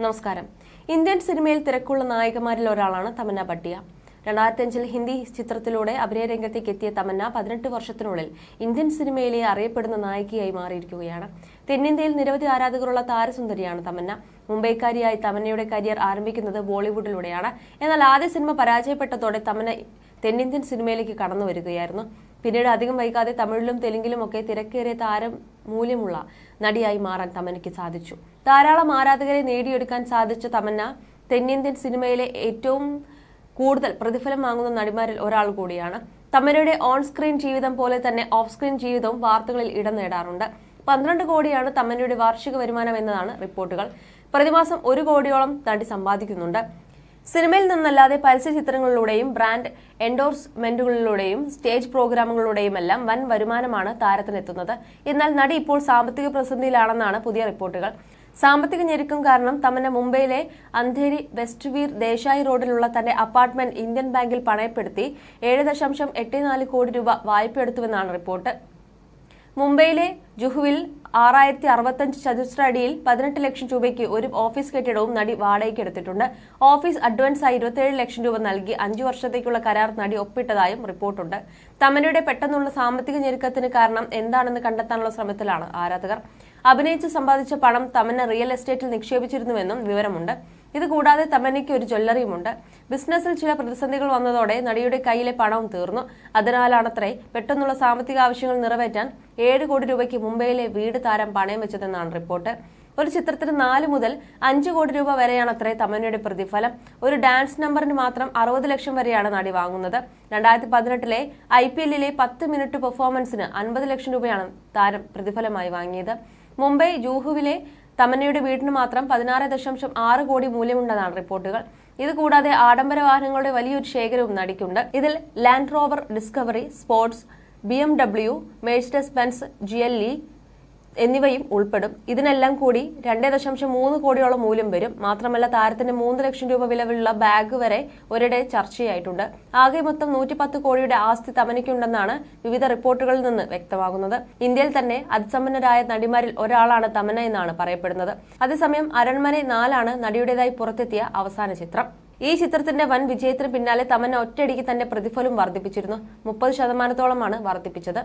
നമസ്കാരം. ഇന്ത്യൻ സിനിമയിൽ തിരക്കുള്ള നായികമാരിൽ ഒരാളാണ് തമന്ന ഭട്ടിയ. രണ്ടായിരത്തി അഞ്ചിൽ ഹിന്ദി ചിത്രത്തിലൂടെ അഭിനയ രംഗത്തേക്ക് എത്തിയ തമന്ന പതിനെട്ട് വർഷത്തിനുള്ളിൽ ഇന്ത്യൻ സിനിമയിലെ അറിയപ്പെടുന്ന നായികയായി മാറിയിരിക്കുകയാണ്. തെന്നിന്ത്യയിൽ നിരവധി ആരാധകരുള്ള താരസുന്ദരിയാണ് തമന്ന. മുംബൈക്കാരിയായി തമന്നയുടെ കരിയർ ആരംഭിക്കുന്നത് ബോളിവുഡിലൂടെയാണ്. എന്നാൽ ആദ്യ സിനിമ പരാജയപ്പെട്ടതോടെ തമന്ന തെന്നിന്ത്യൻ സിനിമയിലേക്ക് കടന്നു വരികയായിരുന്നു പിന്നീട് അധികം വൈകാതെ തമിഴിലും തെലുങ്കിലും ഒക്കെ തിരക്കേറിയ താരം മൂല്യമുള്ള നടിയായി മാറാൻ തമന്നയ്ക്ക് സാധിച്ചു. ധാരാളം ആരാധകരെ നേടിയെടുക്കാൻ സാധിച്ച തമന്ന തെന്നിന്ത്യൻ സിനിമയിലെ ഏറ്റവും കൂടുതൽ പ്രതിഫലം വാങ്ങുന്ന നടിമാരിൽ ഒരാൾ കൂടിയാണ്. തമന്നയുടെ ഓൺ സ്ക്രീൻ ജീവിതം പോലെ തന്നെ ഓഫ് സ്ക്രീൻ ജീവിതവും വാർത്തകളിൽ ഇടം നേടാറുണ്ട്. പന്ത്രണ്ട് കോടിയാണ് തമന്നയുടെ വാർഷിക വരുമാനം എന്നതാണ് റിപ്പോർട്ടുകൾ. പ്രതിമാസം ഒരു കോടിയോളം നടി സമ്പാദിക്കുന്നുണ്ട്. സിനിമയിൽ നിന്നല്ലാതെ പരസ്യ ചിത്രങ്ങളിലൂടെയും ബ്രാൻഡ് എൻഡോഴ്സ്മെന്റുകളിലൂടെയും സ്റ്റേജ് പ്രോഗ്രാമുകളിലൂടെയുമെല്ലാം വൻ വരുമാനമാണ് താരത്തിനെത്തുന്നത്. എന്നാൽ നടി ഇപ്പോൾ സാമ്പത്തിക പ്രതിസന്ധിയിലാണെന്നാണ് പുതിയ റിപ്പോർട്ടുകൾ. സാമ്പത്തിക ഞെരുക്കം കാരണം തമന്ന മുംബൈയിലെ അന്ധേരി വെസ്റ്റ്വീർ ദേശായി റോഡിലുള്ള തന്റെ അപ്പാർട്ട്മെന്റ് ഇന്ത്യൻ ബാങ്കിൽ പണയപ്പെടുത്തി ഏഴ് ദശാംശം എട്ട് നാല് കോടി രൂപ വായ്പയെടുത്തുവെന്നാണ് റിപ്പോർട്ട്. മുംബൈയിലെ ജുഹുവിൽ ആറായിരത്തി അറുപത്തഞ്ച് ചതുശ്ര അടിയിൽ പതിനെട്ട് ലക്ഷം രൂപയ്ക്ക് ഒരു ഓഫീസ് കെട്ടിടവും നടി വാടകയ്ക്ക് എടുത്തിട്ടുണ്ട്. ഓഫീസ് അഡ്വാൻസായി ഇരുപത്തിയേഴ് ലക്ഷം രൂപ നൽകി അഞ്ചു വർഷത്തേക്കുള്ള കരാർ നടി ഒപ്പിട്ടതായും റിപ്പോർട്ടുണ്ട്. തമനയുടെ പെട്ടെന്നുള്ള സാമ്പത്തിക ഞെരുക്കത്തിന് കാരണം എന്താണെന്ന് കണ്ടെത്താനുള്ള ശ്രമത്തിലാണ് ആരാധകർ. അഭിനയിച്ച് സമ്പാദിച്ച പണം തമന റിയൽ എസ്റ്റേറ്റിൽ നിക്ഷേപിച്ചിരുന്നുവെന്നും വിവരമുണ്ട്. ഇത് കൂടാതെ തമന്നയ്ക്ക് ഒരു ജ്വല്ലറിയുമുണ്ട്. ബിസിനസ്സിൽ ചില പ്രതിസന്ധികൾ വന്നതോടെ നടിയുടെ കയ്യിലെ പണവും തീർന്നു. അതിനാലാണത്രേ പെട്ടെന്നുള്ള സാമ്പത്തിക ആവശ്യങ്ങൾ നിറവേറ്റാൻ ഏഴ് കോടി രൂപയ്ക്ക് മുംബൈയിലെ വീട് താരം പണയം വെച്ചതെന്നാണ് റിപ്പോർട്ട്. ഒരു ചിത്രത്തിന് നാല് മുതൽ അഞ്ച് കോടി രൂപ വരെയാണ് അത്രേ തമന്നയുടെ പ്രതിഫലം. ഒരു ഡാൻസ് നമ്പറിന് മാത്രം അറുപത് ലക്ഷം വരെയാണ് നടി വാങ്ങുന്നത്. രണ്ടായിരത്തി പതിനെട്ടിലെ ഐ പി എല്ലിലെ പത്ത് മിനിറ്റ് പെർഫോമൻസിന് അൻപത് ലക്ഷം രൂപയാണ് താരം പ്രതിഫലമായി വാങ്ങിയത്. മുംബൈ ജൂഹുവിലെ തമന്നയുടെ വീടിന് മാത്രം പതിനാറ് ദശാംശം ആറ് കോടി മൂല്യമുണ്ടെന്നാണ് റിപ്പോർട്ടുകൾ. ഇതുകൂടാതെ ആഡംബര വാഹനങ്ങളുടെ വലിയൊരു ശേഖരവും നടിക്കുണ്ട് ഇതിൽ Land Rover Discovery Sports B M W Mercedes Benz G L E എന്നിവയും ഉൾപ്പെടും. ഇതിനെല്ലാം കൂടി രണ്ടേ ദശാംശം മൂന്ന് കോടിയോളം മൂല്യം വരും. മാത്രമല്ല താരത്തിന് മൂന്ന് ലക്ഷം രൂപ വിലവുള്ള ബാഗ് വരെ ഒരിടെ ചർച്ചയായിട്ടുണ്ട്. ആകെ മൊത്തം നൂറ്റി പത്ത് കോടിയുടെ ആസ്തി തമനയ്ക്കുണ്ടെന്നാണ് വിവിധ റിപ്പോർട്ടുകളിൽ നിന്ന് വ്യക്തമാകുന്നത്. ഇന്ത്യയിൽ തന്നെ അതിസമ്പന്നരായ നടിമാരിൽ ഒരാളാണ് തമന എന്നാണ് പറയപ്പെടുന്നത്. അതേസമയം അരൺമനെ നാലാണ് നടിയുടേതായി പുറത്തെത്തിയ അവസാന ചിത്രം. ഈ ചിത്രത്തിന്റെ വൻ വിജയത്തിന് പിന്നാലെ തമന്ന ഒറ്റയടിക്ക് തന്റെ പ്രതിഫലം വർദ്ധിപ്പിച്ചിരുന്നു. മുപ്പത് ശതമാനത്തോളമാണ് വർദ്ധിപ്പിച്ചത്.